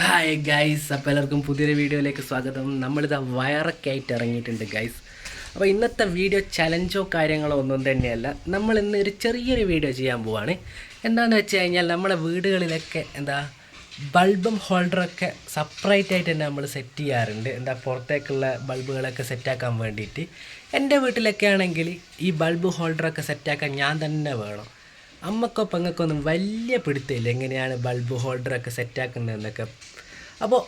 Hi guys അപ്പോൾ എല്ലാവർക്കും പുതിയൊരു വീഡിയോയിലേക്ക് സ്വാഗതം. നമ്മളിത് വയറൊക്കെ ആയിട്ട് ഇറങ്ങിയിട്ടുണ്ട് ഗൈസ് അപ്പോൾ ഇന്നത്തെ വീഡിയോ ചലഞ്ചോ കാര്യങ്ങളോ ഒന്നും തന്നെയല്ല. നമ്മൾ ഇന്ന് ഒരു ചെറിയൊരു വീഡിയോ ചെയ്യാൻ പോവാണ്. എന്താണെന്ന് വെച്ച് കഴിഞ്ഞാൽ നമ്മുടെ വീടുകളിലൊക്കെ എന്താ ബൾബും ഹോൾഡറൊക്കെ സെപ്പറേറ്റ് ആയിട്ട് തന്നെ നമ്മൾ സെറ്റ് ചെയ്യാറുണ്ട്. എന്താ പുറത്തേക്കുള്ള ബൾബുകളൊക്കെ സെറ്റാക്കാൻ വേണ്ടിയിട്ട്. എന്റെ വീട്ടിലൊക്കെ ആണെങ്കിൽ ഈ ബൾബ് ഹോൾഡറൊക്കെ സെറ്റാക്കാൻ ഞാൻ തന്നെ വേണം. അമ്മക്കോ പെങ്ങൾക്കോ ഒന്നും വലിയ പിടുത്തമില്ല. എങ്ങനെയാണ് ബൾബ് ഹോൾഡറൊക്കെ സെറ്റാക്കുന്നതെന്നൊക്കെ അപ്പോൾ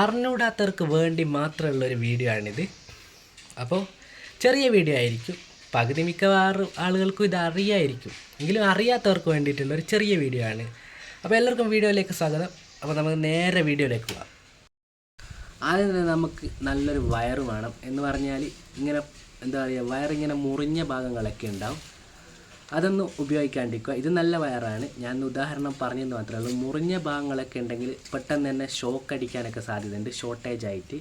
അറിഞ്ഞൂടാത്തവർക്ക് വേണ്ടി മാത്രമുള്ള ഒരു വീഡിയോ ആണിത്. അപ്പോൾ ചെറിയ വീഡിയോ ആയിരിക്കും. പകുതി മിക്കവാറും ആളുകൾക്കും ഇത് അറിയായിരിക്കും. എങ്കിലും അറിയാത്തവർക്ക് വേണ്ടിയിട്ടുള്ള ഒരു ചെറിയ വീഡിയോ ആണ്. അപ്പോൾ എല്ലാവർക്കും വീഡിയോയിലേക്ക് സ്വാഗതം. അപ്പോൾ നമുക്ക് നേരെ വീഡിയോയിലേക്ക് പോകാം ആദ്യം തന്നെ നമുക്ക് നല്ലൊരു വയർ വേണം എന്ന് പറഞ്ഞാൽ ഇങ്ങനെ എന്താ പറയുക വയറിങ്ങനെ മുറിഞ്ഞ ഭാഗങ്ങളൊക്കെ ഉണ്ടാവും. അതൊന്നും ഉപയോഗിക്കാണ്ടിരിക്കുക. ഇത് നല്ല വയറാണ്. ഞാൻ ഉദാഹരണം പറഞ്ഞെന്ന് മാത്രമേ ഉള്ളൂ. മുറിഞ്ഞ ഭാഗങ്ങളൊക്കെ ഉണ്ടെങ്കിൽ പെട്ടെന്ന് തന്നെ ഷോക്ക് അടിക്കാനൊക്കെ സാധ്യതയുണ്ട്. ഷോർട്ടേജ് ആയിട്ട്.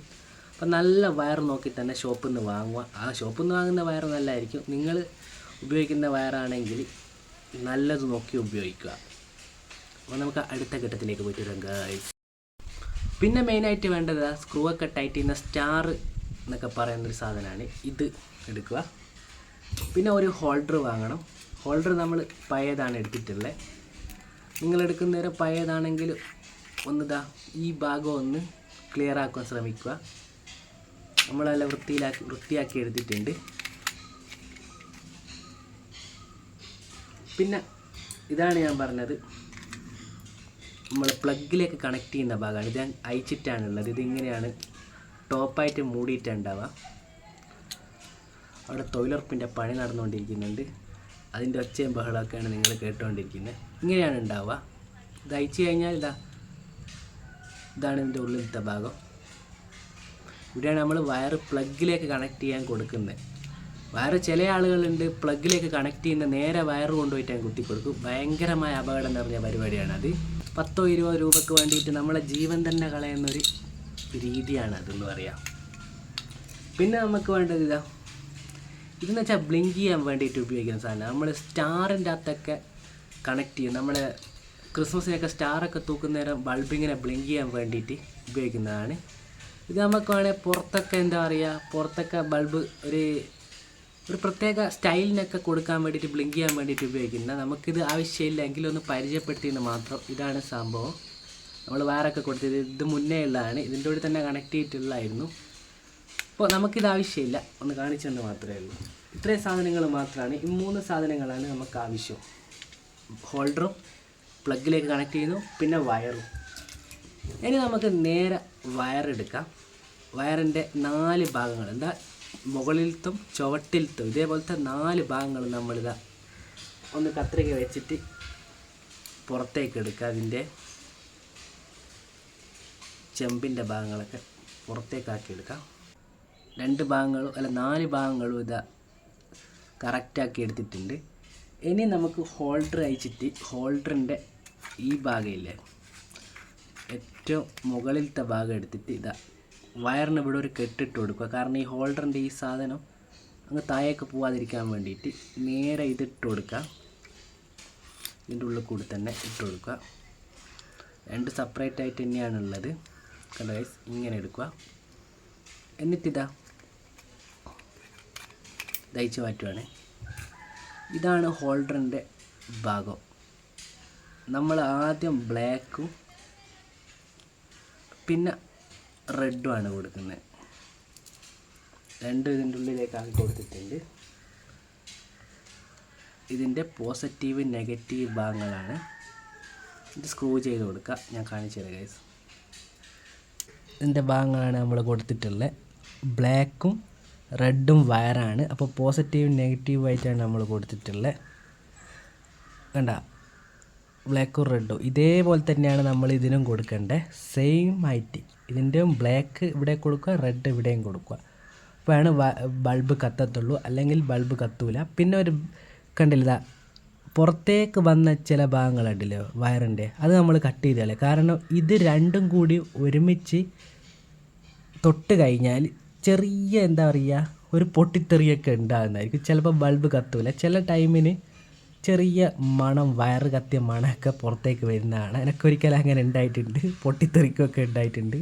അപ്പം നല്ല വയർ നോക്കി തന്നെ ഷോപ്പിൽ നിന്ന് വാങ്ങുക. ആ ഷോപ്പിൽ നിന്ന് വാങ്ങുന്ന വയർ നല്ലതായിരിക്കും. നിങ്ങൾ ഉപയോഗിക്കുന്ന വയറാണെങ്കിൽ നല്ലത് നോക്കി ഉപയോഗിക്കുക. അപ്പോൾ നമുക്ക് അടുത്ത ഘട്ടത്തിലേക്ക് പോയിട്ട് ഗായ്സ് പിന്നെ മെയിനായിട്ട് വേണ്ടത് സ്ക്രൂ ഒക്കെ ടൈറ്റ് ചെയ്യുന്ന സ്റ്റാർ എന്നൊക്കെ പറയുന്നൊരു സാധനമാണ്. ഇത് എടുക്കുക. പിന്നെ ഒരു ഹോൾഡർ വാങ്ങണം. ഹോൾഡർ നമ്മൾ പഴയതാണ് എടുത്തിട്ടുള്ളത് നിങ്ങൾ എടുക്കുന്ന നേരം പഴയതാണെങ്കിൽ ഒന്നിതാ ഈ ഭാഗം ഒന്ന് ക്ലിയർ ആക്കാൻ ശ്രമിക്കുക. നമ്മളെല്ലാം വൃത്തിയിലാക്കി വൃത്തിയാക്കി എടുത്തിട്ടുണ്ട്. പിന്നെ ഇതാണ് ഞാൻ പറഞ്ഞത്. നമ്മൾ പ്ലഗിലേക്ക് കണക്ട് ചെയ്യുന്ന ഭാഗമാണ്. ഇത് ഞാൻ അയച്ചിട്ടാണുള്ളത്. ഇതിങ്ങനെയാണ് ടോപ്പായിട്ട് മൂടിയിട്ടുണ്ടാവുക. അവിടെ തൊഴിലുറപ്പിന്റെ പണി നടന്നുകൊണ്ടിരിക്കുന്നുണ്ട്. അതിന്റെ ഒച്ചയും ബഹളമൊക്കെയാണ് നിങ്ങൾ കേട്ടുകൊണ്ടിരിക്കുന്നത്. ഇങ്ങനെയാണ് ഉണ്ടാവുക. ഇത് അയച്ചു കഴിഞ്ഞാൽ ഇതാ ഇതാണ് ഇതിന്റെ ഉള്ളിലത്തെ ഭാഗം. ഇവിടെയാണ് നമ്മൾ വയർ പ്ലഗിലേക്ക് കണക്ട് ചെയ്യാൻ കൊടുക്കുന്നത്. വയർ ചില ആളുകളുണ്ട് പ്ലഗിലേക്ക് കണക്ട് ചെയ്യുന്ന നേരെ വയർ കൊണ്ടുപോയിട്ട് ഞാൻ കുത്തി കൊടുക്കും. ഭയങ്കരമായ അപകടം നിറഞ്ഞ പരിപാടിയാണ് അത്. പത്തോ ഇരുപതോ രൂപക്ക് വേണ്ടിയിട്ട് നമ്മളെ ജീവൻ തന്നെ കളയുന്നൊരു രീതിയാണ് അതെന്ന് പറയാം. പിന്നെ നമുക്ക് വേണ്ടത് ഇതാ ഇതെന്ന് വെച്ചാൽ ബ്ലിങ്ക് ചെയ്യാൻ വേണ്ടിയിട്ട് ഉപയോഗിക്കുന്ന സാധനം. നമ്മൾ സ്റ്റാറിന്റെ അകത്തൊക്കെ കണക്ട് ചെയ്യും. നമ്മൾ ക്രിസ്മസിനൊക്കെ സ്റ്റാറൊക്കെ തൂക്കുന്ന നേരം ബ്ലിങ്ക് ചെയ്യാൻ വേണ്ടിയിട്ട് ഉപയോഗിക്കുന്നതാണ്. ഇത് നമുക്ക് വേണമെങ്കിൽ പുറത്തൊക്കെ എന്താ പറയുക പുറത്തൊക്കെ ബൾബ് ഒരു ഒരു പ്രത്യേക സ്റ്റൈലിനൊക്കെ കൊടുക്കാൻ വേണ്ടിയിട്ട് ബ്ലിങ്ക് ചെയ്യാൻ വേണ്ടിയിട്ട് ഉപയോഗിക്കുന്ന നമുക്കിത് ആവശ്യമില്ല എങ്കിലും ഒന്ന് പരിചയപ്പെടുത്തിയെന്ന് മാത്രം ഇതാണ് സംഭവം. നമ്മൾ വയറൊക്കെ കൊടുത്തത് ഇത് മുന്നേ ഉള്ളതാണ്. ഇതിന്റെ കൂടെ തന്നെ കണക്ട് ചെയ്തിട്ടുള്ളതായിരുന്നു. അപ്പോൾ നമുക്കിത് ആവശ്യമില്ല. ഒന്ന് കാണിച്ചെന്ന് മാത്രമേ ഉള്ളൂ. ഇത്രയും സാധനങ്ങൾ മാത്രമാണ്. ഈ മൂന്ന് സാധനങ്ങളാണ് നമുക്ക് ആവശ്യം. ഹോൾഡറും പ്ലഗിലേക്ക് കണക്ട് ചെയ്യുന്നു പിന്നെ വയറും. ഇനി നമുക്ക് നേരെ വയറെടുക്കാം വയറിന്റെ നാല് ഭാഗങ്ങൾ. എന്താ? മുകളിലത്തും ചുവട്ടിലത്തും ഇതേപോലത്തെ നാല് ഭാഗങ്ങൾ നമ്മളിതാ ഒന്ന് കത്രിക വെച്ചിട്ട് പുറത്തേക്ക് എടുക്കുക. അതിന്റെ ചെമ്പിന്റെ ഭാഗങ്ങളൊക്കെ പുറത്തേക്കാക്കി എടുക്കാം. രണ്ട് ഭാഗങ്ങളും അല്ല നാല് ഭാഗങ്ങളും ഇതാ കറക്റ്റാക്കി എടുത്തിട്ടുണ്ട്. ഇനി നമുക്ക് ഹോൾഡർ അയച്ചിട്ട് ഹോൾഡറിന്റെ ഈ ഭാഗമില്ലേ ഏറ്റവും മുകളിലത്തെ ഭാഗം എടുത്തിട്ട് ഇതാ വയറിന് ഇവിടെ ഒരു കെട്ടിട്ട് കൊടുക്കുക. കാരണം ഈ ഹോൾഡറിന്റെ ഈ സാധനം അങ്ങ് താഴേക്ക് പോവാതിരിക്കാൻ വേണ്ടിയിട്ട് നേരെ ഇതിട്ട് കൊടുക്കുക. ഇതിന്റെ ഉള്ളിൽ കൂടി തന്നെ ഇട്ട് കൊടുക്കുക. രണ്ട് സെപ്പറേറ്റ് ആയിട്ട് തന്നെയാണുള്ളത്. കണ്ട ഇങ്ങനെ എടുക്കുക. എന്നിട്ടിതാ. ദയിച്ച് മാറ്റുവാണ്. ഇതാണ് ഹോൾഡറിന്റെ ഭാഗം. നമ്മൾ ആദ്യം ബ്ലാക്കും പിന്നെ റെഡുമാണ് കൊടുക്കുന്നത്. രണ്ടും ഇതിന്റെ ഉള്ളിലേക്ക് ആക്കി കൊടുത്തിട്ടുണ്ട്. ഇതിന്റെ പോസിറ്റീവ് നെഗറ്റീവ് ഭാഗങ്ങളാണ്. ഇത് സ്ക്രൂ ചെയ്ത് കൊടുക്കുക ഞാൻ കാണിച്ചു തരാം ഗൈസ് ഇതിന്റെ ഭാഗങ്ങളാണ് നമ്മൾ കൊടുത്തിട്ടുള്ളത്. ബ്ലാക്കും റെഡും വയറാണ്. അപ്പോൾ പോസിറ്റീവും നെഗറ്റീവ് ആയിട്ടാണ് നമ്മൾ കൊടുത്തിട്ടുള്ളത് കണ്ട? ബ്ലാക്കും റെഡും. ഇതേപോലെ തന്നെയാണ് നമ്മൾ ഇതിനും കൊടുക്കേണ്ടത് സെയിം ആയിട്ട്. ഇതിന്റെയും ബ്ലാക്ക് ഇവിടെ കൊടുക്കുക റെഡ് ഇവിടെയും കൊടുക്കുക. അപ്പോഴാണ് ബൾബ് കത്തത്തുള്ളൂ. അല്ലെങ്കിൽ ബൾബ് കത്തൂല. പിന്നെ ഒരു കണ്ടില്ല പുറത്തേക്ക് വന്ന ചില ഭാഗങ്ങളുണ്ടല്ലോ വയറിന്റെ അത് നമ്മൾ കട്ട് ചെയ്തല്ലേ കാരണം ഇത് രണ്ടും കൂടി ഒരുമിച്ച് തൊട്ട് കഴിഞ്ഞാൽ ചെറിയ എന്താ പറയുക ഒരു പൊട്ടിത്തെറിയൊക്കെ ഉണ്ടാകുന്നതായിരിക്കും. ചിലപ്പോൾ ബൾബ് കത്തൂല. ചില ടൈമിന് ചെറിയ മണം വയറ് കത്തിയ മണമൊക്കെ പുറത്തേക്ക് വരുന്നതാണ്. എനിക്കൊരിക്കലും അങ്ങനെ ഉണ്ടായിട്ടുണ്ട്. പൊട്ടിത്തെറിക്കൊക്കെ ഉണ്ടായിട്ടുണ്ട്.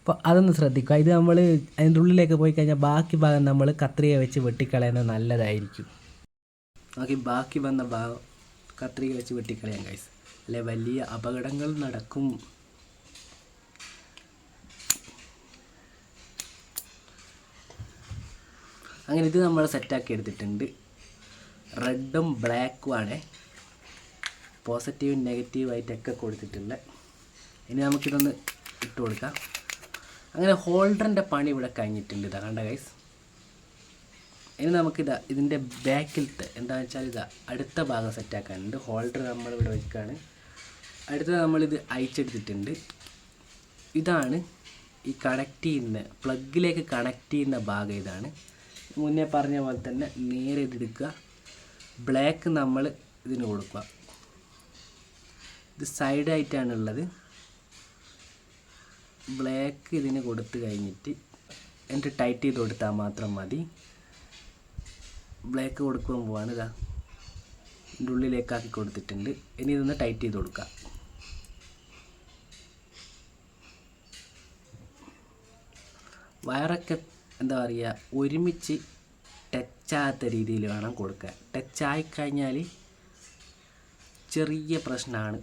അപ്പോൾ അതൊന്ന് ശ്രദ്ധിക്കുക. ഇത് നമ്മൾ അതിന്റെ ഉള്ളിലേക്ക് പോയി കഴിഞ്ഞാൽ ബാക്കി ഭാഗം നമ്മൾ കത്രിക വെച്ച് വെട്ടിക്കളയുന്നത് നല്ലതായിരിക്കും. ബാക്കി ബാക്കി വന്ന ഭാഗം കത്രിക വെച്ച് വെട്ടിക്കളയാം കഴിച്ചു അല്ലെ വലിയ അപകടങ്ങൾ നടക്കും അങ്ങനെ ഇത് നമ്മൾ സെറ്റാക്കി എടുത്തിട്ടുണ്ട്. റെഡും ബ്ലാക്കും ആണ്. പോസിറ്റീവും നെഗറ്റീവ് ആയിട്ടൊക്കെ കൊടുത്തിട്ടുണ്ട് ഇനി നമുക്കിതൊന്ന് ഇട്ട് കൊടുക്കാം. അങ്ങനെ ഹോൾഡറിന്റെ പണി ഇവിടെ കഴിഞ്ഞിട്ടുണ്ട് ഇതാ കണ്ട ഗൈസ് ഇനി നമുക്കിതാ ഇതിന്റെ ബാക്കിലത്തെ എന്താണെന്ന് വെച്ചാൽ ഇതാ അടുത്ത ഭാഗം സെറ്റാക്കാനുണ്ട് ഹോൾഡർ നമ്മൾ നമ്മളിവിടെ വെക്കുകയാണ് അടുത്തത് നമ്മളിത് അയച്ചെടുത്തിട്ടുണ്ട്. ഇതാണ് ഈ കണക്ട് ചെയ്യുന്ന പ്ലഗിലേക്ക് കണക്ട് ചെയ്യുന്ന ഭാഗം ഇതാണ്. മുന്നേ പറഞ്ഞ പോലെ തന്നെ നേരെ ഇതെടുക്കുക ബ്ലാക്ക് നമ്മൾ ഇതിന് കൊടുക്കുക. ഇത് സൈഡായിട്ടാണുള്ളത് ബ്ലാക്ക് ഇതിന് കൊടുത്തു കഴിഞ്ഞിട്ട് എന്നിട്ട് ടൈറ്റ് ചെയ്ത് കൊടുത്താൽ മാത്രം മതി. ബ്ലാക്ക് കൊടുക്കുമ്പോൾ പോവാണ് ഇതാ. ഇതിന്റെ ഉള്ളിലേക്കാക്കി കൊടുത്തിട്ടുണ്ട്. ഇനി ഇതൊന്ന് ടൈറ്റ് ചെയ്ത് കൊടുക്കുക. വയറൊക്കെ എന്താ പറയുക ഒരുമിച്ച് ടച്ചാകാത്ത രീതിയിൽ വേണം കൊടുക്കുക ടച്ചായി കഴിഞ്ഞാൽ ചെറിയ പ്രശ്നമാണ്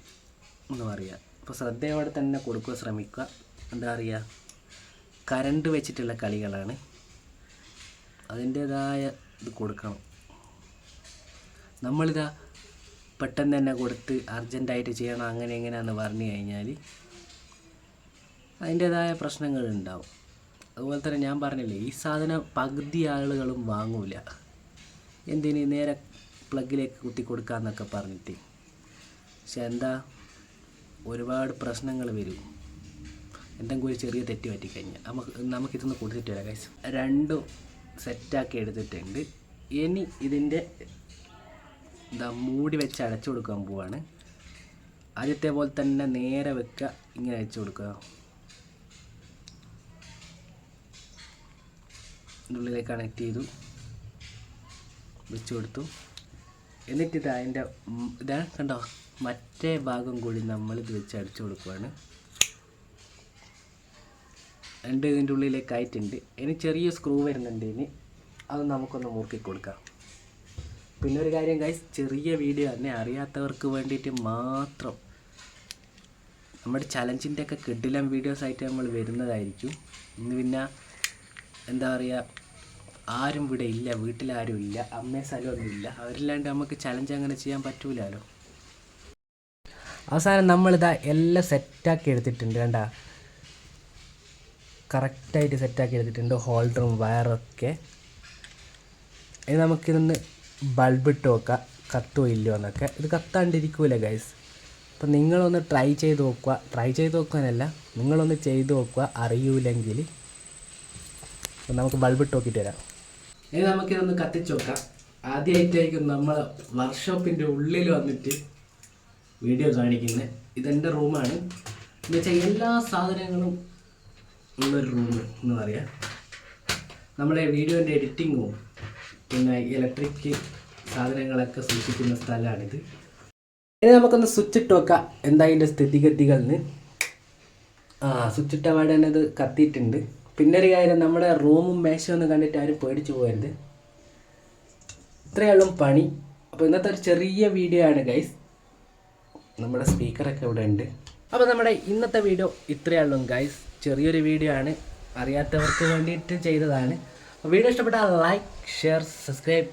എന്ന് പറയുക. അപ്പോൾ ശ്രദ്ധയോടെ തന്നെ കൊടുക്കുക ശ്രമിക്കുക. എന്താ പറയുക കരണ്ട് വെച്ചിട്ടുള്ള കളികളാണ്. അതിന്റേതായ ഇത് കൊടുക്കണം. നമ്മളിതാ പെട്ടെന്ന് തന്നെ കൊടുത്ത് അർജന്റായിട്ട് ചെയ്യണം അങ്ങനെ എങ്ങനെയാണെന്ന് പറഞ്ഞു കഴിഞ്ഞാൽ അതിന്റേതായ പ്രശ്നങ്ങൾ ഉണ്ടാവും അതുപോലെ തന്നെ ഞാൻ പറഞ്ഞില്ലേ ഈ സാധനം പകുതി ആളുകളും വാങ്ങൂല. എന്തിന് നേരെ പ്ലഗിലേക്ക് കുത്തി കൊടുക്കാന്നൊക്കെ പറഞ്ഞിട്ട്. പക്ഷെ എന്താ ഒരുപാട് പ്രശ്നങ്ങൾ വരും. എന്തെങ്കിലും ഒരു ചെറിയ തെറ്റ് പറ്റിക്കഴിഞ്ഞാൽ നമുക്ക് നമുക്കിതൊന്ന് കൊടുത്തിട്ട് വരാം കൈസ് രണ്ടും സെറ്റാക്കി എടുത്തിട്ടുണ്ട്. ഇനി ഇതിന്റെ എന്താ മൂടി വെച്ച് അടച്ചു കൊടുക്കാൻ പോവാണ്. ആദ്യത്തെ പോലെ തന്നെ നേരെ വെക്കുക ഇങ്ങനെ അയച്ചു കൊടുക്കുക. ഉള്ളിലേക്ക് കണക്ട് ചെയ്തു. വെച്ച് കൊടുത്തു. എന്നിട്ട് ഇത് അതിന്റെ ഇതാ കണ്ടോ? മറ്റേ ഭാഗം കൂടി നമ്മൾ ഇത് വെച്ച് അടിച്ചു കൊടുക്കുവാണ്. രണ്ട് ഇതിന്റെ ഉള്ളിലേക്ക് ആയിട്ടുണ്ട്. ഇനി ചെറിയ സ്ക്രൂ വരുന്നുണ്ട് ഇനി. അത് നമുക്കൊന്ന് മുറുക്കി കൊടുക്കാം. പിന്നെ ഒരു കാര്യം ഗൈസ് ചെറിയ വീഡിയോ തന്നെ അറിയാത്തവർക്ക് വേണ്ടിയിട്ട് മാത്രം നമ്മുടെ ചലഞ്ചിന്റെ ഒക്കെ കിഡിലം വീഡിയോസ് ആയിട്ട് നമ്മൾ വരുന്നതായിരിക്കും. ഇന്ന് പിന്നെ എന്താ പറയുക ആരും ഇവിടെ ഇല്ല വീട്ടിലാരും ഇല്ല അമ്മയും സ്ഥലമൊന്നും ഇല്ല അവരില്ലാണ്ട് നമുക്ക് ചലഞ്ച് അങ്ങനെ ചെയ്യാൻ പറ്റൂലല്ലോ അവസാനം നമ്മളിതാ എല്ലാം സെറ്റാക്കി എടുത്തിട്ടുണ്ട് കണ്ട? കറക്റ്റായിട്ട് സെറ്റാക്കി എടുത്തിട്ടുണ്ട് ഹോൾഡറും വയറൊക്കെ ഇനി നമുക്കിതൊന്ന് ബൾബ് ഇട്ട് നോക്കാം. കത്തോ ഇല്ലയോ എന്നൊക്കെ. ഇത് കത്താണ്ടിരിക്കൂല ഗൈസ് അപ്പം നിങ്ങളൊന്ന് ട്രൈ ചെയ്ത് നോക്കുക. ട്രൈ ചെയ്ത് നോക്കാനല്ല നിങ്ങളൊന്ന് ചെയ്ത് നോക്കുക അറിയൂലെങ്കിൽ നമുക്ക് ബൾബ് ഇട്ട് നോക്കിയിട്ട് വരാം. ഇനി നമുക്കിതൊന്ന് കത്തിച്ച് നോക്കാം. ആദ്യമായിട്ടായിരിക്കും നമ്മൾ വർക്ക്ഷോപ്പിന്റെ ഉള്ളിൽ വന്നിട്ട് വീഡിയോ കാണിക്കുന്നത് ഇതെന്റെ റൂമാണ്. എന്ന് വെച്ചാൽ എല്ലാ സാധനങ്ങളും ഉള്ളൊരു റൂം എന്ന് പറയാം. നമ്മുടെ വീഡിയോന്റെ എഡിറ്റിങ്ങും പിന്നെ ഇലക്ട്രിക് സാധനങ്ങളൊക്കെ സൂക്ഷിക്കുന്ന സ്ഥലമാണിത്. ഇനി നമുക്കൊന്ന് സ്വിച്ച് ഇട്ട് നോക്കാം. എന്താ അതിന്റെ സ്ഥിതിഗതികളെന്ന്. ആ സ്വിച്ച് ഇട്ട പാടെ തന്നെ ഇത് കത്തിയിട്ടുണ്ട്. പിന്നെ ഒരു കാര്യം നമ്മുടെ റൂമും മേശയും ഒന്നും കണ്ടിട്ട് ആരും പേടിച്ചു പോകരുത്. ഇത്രയാളും പണി. അപ്പോൾ ഇന്നത്തെ ഒരു ചെറിയ വീഡിയോ ആണ് ഗൈസ് നമ്മുടെ സ്പീക്കറൊക്കെ ഇവിടെ ഉണ്ട്. അപ്പോൾ നമ്മുടെ ഇന്നത്തെ വീഡിയോ ഇത്രയേ ഉള്ളൂ ഗൈസ് ചെറിയൊരു വീഡിയോ ആണ്. അറിയാത്തവർക്ക് വേണ്ടിയിട്ട് ചെയ്തതാണ്. വീഡിയോ ഇഷ്ടപ്പെട്ടാൽ ലൈക്ക് ഷെയർ സബ്സ്ക്രൈബ്